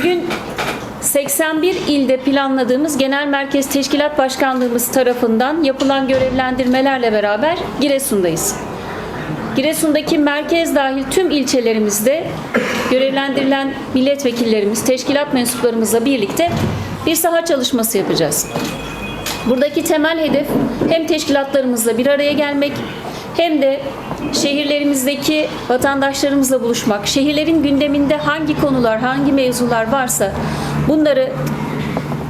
Bugün 81 ilde planladığımız Genel Merkez Teşkilat Başkanlığımız tarafından yapılan görevlendirmelerle beraber Giresun'dayız. Giresun'daki merkez dahil tüm ilçelerimizde görevlendirilen milletvekillerimiz, teşkilat mensuplarımızla birlikte bir saha çalışması yapacağız. Buradaki temel hedef hem teşkilatlarımızla bir araya gelmek hem de şehirlerimizdeki vatandaşlarımızla buluşmak, şehirlerin gündeminde hangi konular, hangi mevzular varsa bunları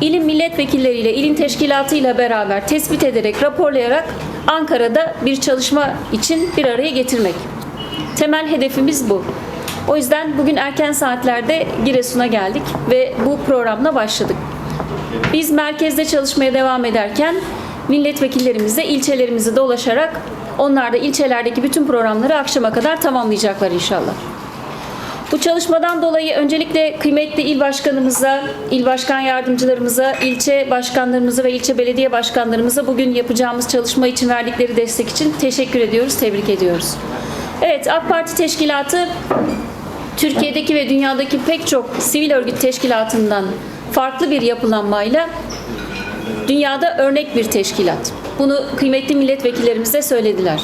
ilim milletvekilleriyle, ilim teşkilatıyla beraber tespit ederek, raporlayarak Ankara'da bir çalışma için bir araya getirmek. Temel hedefimiz bu. O yüzden bugün erken saatlerde Giresun'a geldik ve bu programla başladık. Biz merkezde çalışmaya devam ederken milletvekillerimiz de ilçelerimizi dolaşarak onlar da ilçelerdeki bütün programları akşama kadar tamamlayacaklar inşallah. Bu çalışmadan dolayı öncelikle kıymetli il başkanımıza, il başkan yardımcılarımıza, ilçe başkanlarımıza ve ilçe belediye başkanlarımıza bugün yapacağımız çalışma için verdikleri destek için teşekkür ediyoruz, tebrik ediyoruz. Evet, AK Parti Teşkilatı Türkiye'deki ve dünyadaki pek çok sivil örgüt teşkilatından farklı bir yapılanmayla dünyada örnek bir teşkilat. Bunu kıymetli milletvekillerimiz de söylediler.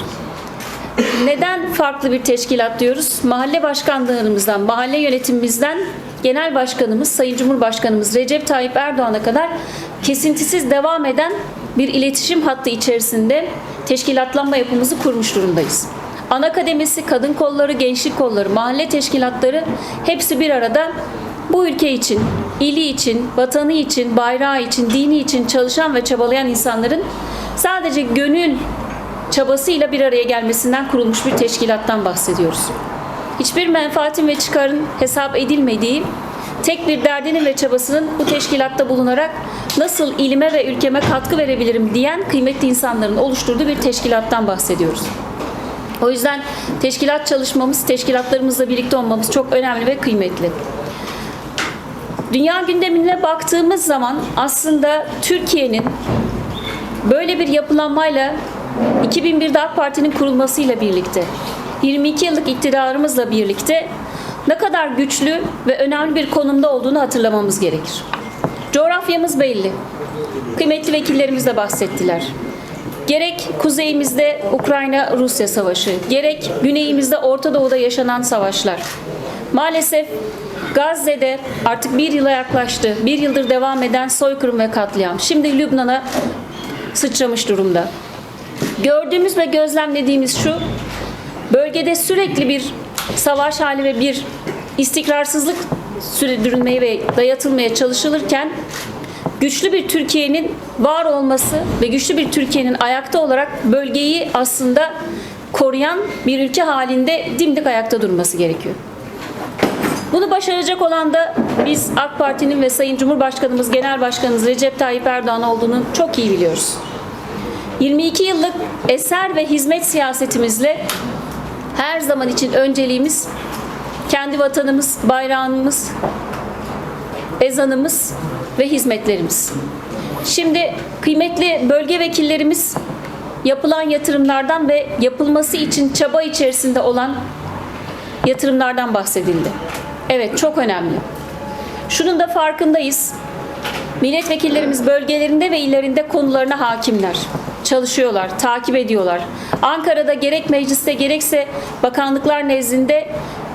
Neden farklı bir teşkilat diyoruz? Mahalle başkanlarımızdan, mahalle yönetimimizden genel başkanımız, Sayın Cumhurbaşkanımız Recep Tayyip Erdoğan'a kadar kesintisiz devam eden bir iletişim hattı içerisinde teşkilatlanma yapımızı kurmuş durumdayız. Ana kademesi, kadın kolları, gençlik kolları, mahalle teşkilatları hepsi bir arada bu ülke için, ili için, vatanı için, bayrağı için, dini için çalışan ve çabalayan insanların sadece gönül çabasıyla bir araya gelmesinden kurulmuş bir teşkilattan bahsediyoruz. Hiçbir menfaatin ve çıkarın hesap edilmediği, tek bir derdinin ve çabasının bu teşkilatta bulunarak nasıl ilime ve ülkeme katkı verebilirim diyen kıymetli insanların oluşturduğu bir teşkilattan bahsediyoruz. O yüzden teşkilat çalışmamız, teşkilatlarımızla birlikte olmamız çok önemli ve kıymetli. Dünya gündemine baktığımız zaman aslında Türkiye'nin böyle bir yapılanmayla 2001'de AK Parti'nin kurulmasıyla birlikte 22 yıllık iktidarımızla birlikte ne kadar güçlü ve önemli bir konumda olduğunu hatırlamamız gerekir. Coğrafyamız belli. Kıymetli vekillerimiz de bahsettiler. Gerek kuzeyimizde Ukrayna-Rusya savaşı, gerek güneyimizde Orta Doğu'da yaşanan savaşlar. Maalesef Gazze'de artık bir yıla yaklaştı. Bir yıldır devam eden soykırım ve katliam. Şimdi Lübnan'a sıçramış durumda. Gördüğümüz ve gözlemlediğimiz şu, bölgede sürekli bir savaş hali ve bir istikrarsızlık sürdürülmeye ve dayatılmaya çalışılırken güçlü bir Türkiye'nin var olması ve güçlü bir Türkiye'nin ayakta olarak bölgeyi aslında koruyan bir ülke halinde dimdik ayakta durması gerekiyor. Bunu başaracak olan da biz AK Parti'nin ve Sayın Cumhurbaşkanımız Genel Başkanımız Recep Tayyip Erdoğan olduğunu çok iyi biliyoruz. 22 yıllık eser ve hizmet siyasetimizle her zaman için önceliğimiz kendi vatanımız, bayrağımız, ezanımız ve hizmetlerimiz. Şimdi kıymetli bölge vekillerimiz yapılan yatırımlardan ve yapılması için çaba içerisinde olan yatırımlardan bahsedildi. Evet çok önemli. Şunun da farkındayız. Milletvekillerimiz bölgelerinde ve illerinde konularına hakimler. Çalışıyorlar, takip ediyorlar. Ankara'da gerek mecliste gerekse bakanlıklar nezdinde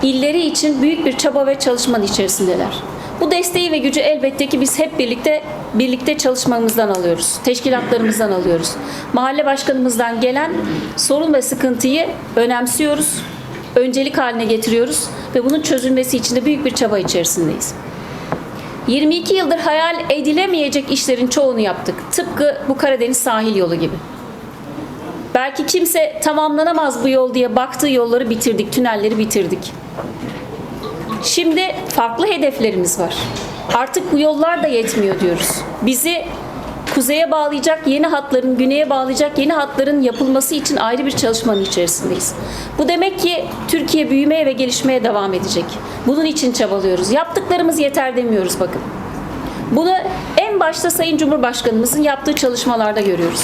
illeri için büyük bir çaba ve çalışmanın içerisindeler. Bu desteği ve gücü elbette ki biz hep birlikte birlikte çalışmamızdan alıyoruz. Teşkilatlarımızdan alıyoruz. Mahalle başkanımızdan gelen sorun ve sıkıntıyı önemsiyoruz. Öncelik haline getiriyoruz ve bunun çözülmesi için de büyük bir çaba içerisindeyiz. 22 yıldır hayal edilemeyecek işlerin çoğunu yaptık. Tıpkı bu Karadeniz sahil yolu gibi. Belki kimse tamamlanamaz bu yol diye baktığı yolları bitirdik, tünelleri bitirdik. Şimdi farklı hedeflerimiz var. Artık bu yollar da yetmiyor diyoruz. Bizi kuzeye bağlayacak yeni hatların, güneye bağlayacak yeni hatların yapılması için ayrı bir çalışmanın içerisindeyiz. Bu demek ki Türkiye büyümeye ve gelişmeye devam edecek. Bunun için çabalıyoruz. Yaptıklarımız yeter demiyoruz bakın. Bunu en başta Sayın Cumhurbaşkanımızın yaptığı çalışmalarda görüyoruz.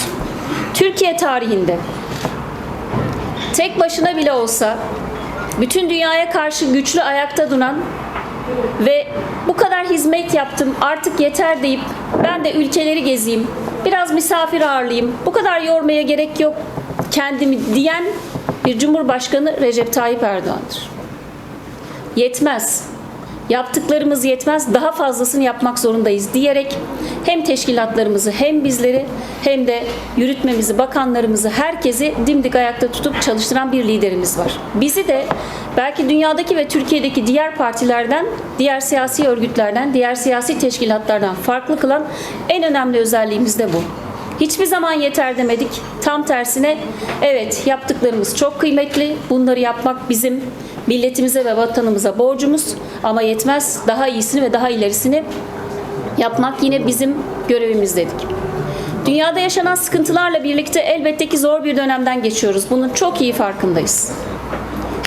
Türkiye tarihinde tek başına bile olsa bütün dünyaya karşı güçlü ayakta duran ve bu kadar hizmet yaptım artık yeter deyip ben de ülkeleri gezeyim, biraz misafir ağırlayayım, bu kadar yormaya gerek yok kendimi diyen bir Cumhurbaşkanı Recep Tayyip Erdoğan'dır. Yetmez. Yaptıklarımız yetmez, daha fazlasını yapmak zorundayız diyerek hem teşkilatlarımızı hem bizleri hem de yürütmemizi, bakanlarımızı, herkesi dimdik ayakta tutup çalıştıran bir liderimiz var. Bizi de belki dünyadaki ve Türkiye'deki diğer partilerden, diğer siyasi örgütlerden, diğer siyasi teşkilatlardan farklı kılan en önemli özelliğimiz de bu. Hiçbir zaman yeter demedik. Tam tersine evet yaptıklarımız çok kıymetli. Bunları yapmak bizim milletimize ve vatanımıza borcumuz ama yetmez. Daha iyisini ve daha ilerisini yapmak yine bizim görevimiz dedik. Dünyada yaşanan sıkıntılarla birlikte elbette ki zor bir dönemden geçiyoruz. Bunun çok iyi farkındayız.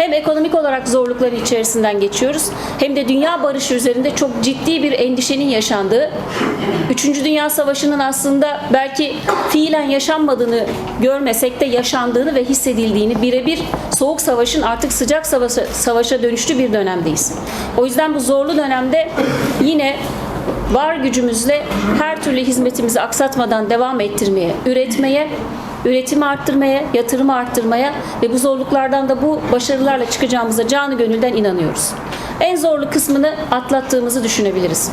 Hem ekonomik olarak zorlukları içerisinden geçiyoruz hem de dünya barışı üzerinde çok ciddi bir endişenin yaşandığı, Üçüncü Dünya Savaşı'nın aslında belki fiilen yaşanmadığını görmesek de yaşandığını ve hissedildiğini birebir soğuk savaşın artık sıcak savaşa, savaşa dönüştüğü bir dönemdeyiz. O yüzden bu zorlu dönemde yine var gücümüzle her türlü hizmetimizi aksatmadan devam ettirmeye, üretmeye, üretimi arttırmaya, yatırımı arttırmaya ve bu zorluklardan da bu başarılarla çıkacağımıza canı gönülden inanıyoruz. En zorlu kısmını atlattığımızı düşünebiliriz.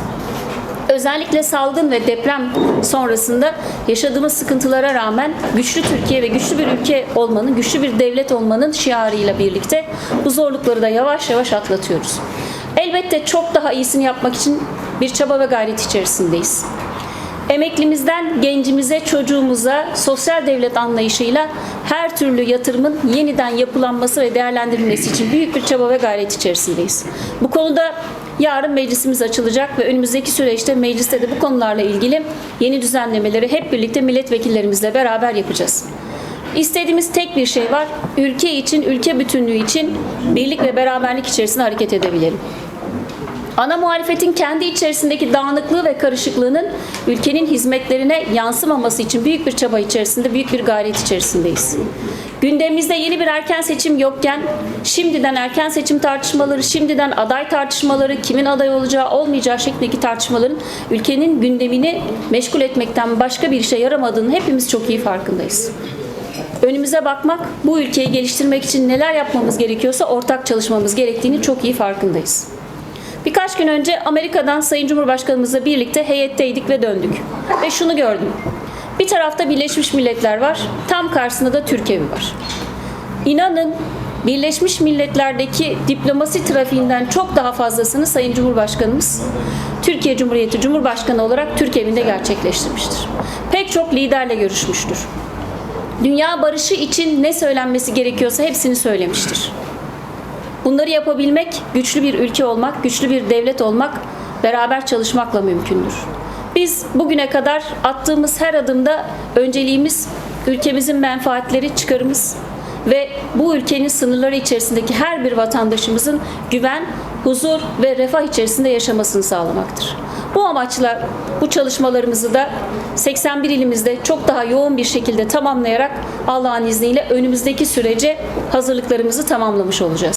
Özellikle salgın ve deprem sonrasında yaşadığımız sıkıntılara rağmen güçlü Türkiye ve güçlü bir ülke olmanın, güçlü bir devlet olmanın şiarıyla birlikte bu zorlukları da yavaş yavaş atlatıyoruz. Elbette çok daha iyisini yapmak için bir çaba ve gayret içerisindeyiz. Emeklimizden gencimize, çocuğumuza sosyal devlet anlayışıyla her türlü yatırımın yeniden yapılanması ve değerlendirilmesi için büyük bir çaba ve gayret içerisindeyiz. Bu konuda yarın meclisimiz açılacak ve önümüzdeki süreçte mecliste de bu konularla ilgili yeni düzenlemeleri hep birlikte milletvekillerimizle beraber yapacağız. İstediğimiz tek bir şey var. Ülke için, ülke bütünlüğü için birlik ve beraberlik içerisinde hareket edebilelim. Ana muhalefetin kendi içerisindeki dağınıklığı ve karışıklığının ülkenin hizmetlerine yansımaması için büyük bir çaba içerisinde, büyük bir gayret içerisindeyiz. Gündemimizde yeni bir erken seçim yokken şimdiden erken seçim tartışmaları, şimdiden aday tartışmaları, kimin aday olacağı olmayacağı şeklindeki tartışmaların ülkenin gündemini meşgul etmekten başka bir işe yaramadığını hepimiz çok iyi farkındayız. Önümüze bakmak, bu ülkeyi geliştirmek için neler yapmamız gerekiyorsa ortak çalışmamız gerektiğini çok iyi farkındayız. Birkaç gün önce Amerika'dan Sayın Cumhurbaşkanımızla birlikte heyetteydik ve döndük. Ve şunu gördüm. Bir tarafta Birleşmiş Milletler var, tam karşısında da Türk evi var. İnanın Birleşmiş Milletler'deki diplomasi trafiğinden çok daha fazlasını Sayın Cumhurbaşkanımız Türkiye Cumhuriyeti Cumhurbaşkanı olarak Türk gerçekleştirmiştir. Pek çok liderle görüşmüştür. Dünya barışı için ne söylenmesi gerekiyorsa hepsini söylemiştir. Bunları yapabilmek, güçlü bir ülke olmak, güçlü bir devlet olmak, beraber çalışmakla mümkündür. Biz bugüne kadar attığımız her adımda önceliğimiz ülkemizin menfaatleri, çıkarımız ve bu ülkenin sınırları içerisindeki her bir vatandaşımızın güven, huzur ve refah içerisinde yaşamasını sağlamaktır. Bu amaçla bu çalışmalarımızı da 81 ilimizde çok daha yoğun bir şekilde tamamlayarak Allah'ın izniyle önümüzdeki sürece hazırlıklarımızı tamamlamış olacağız.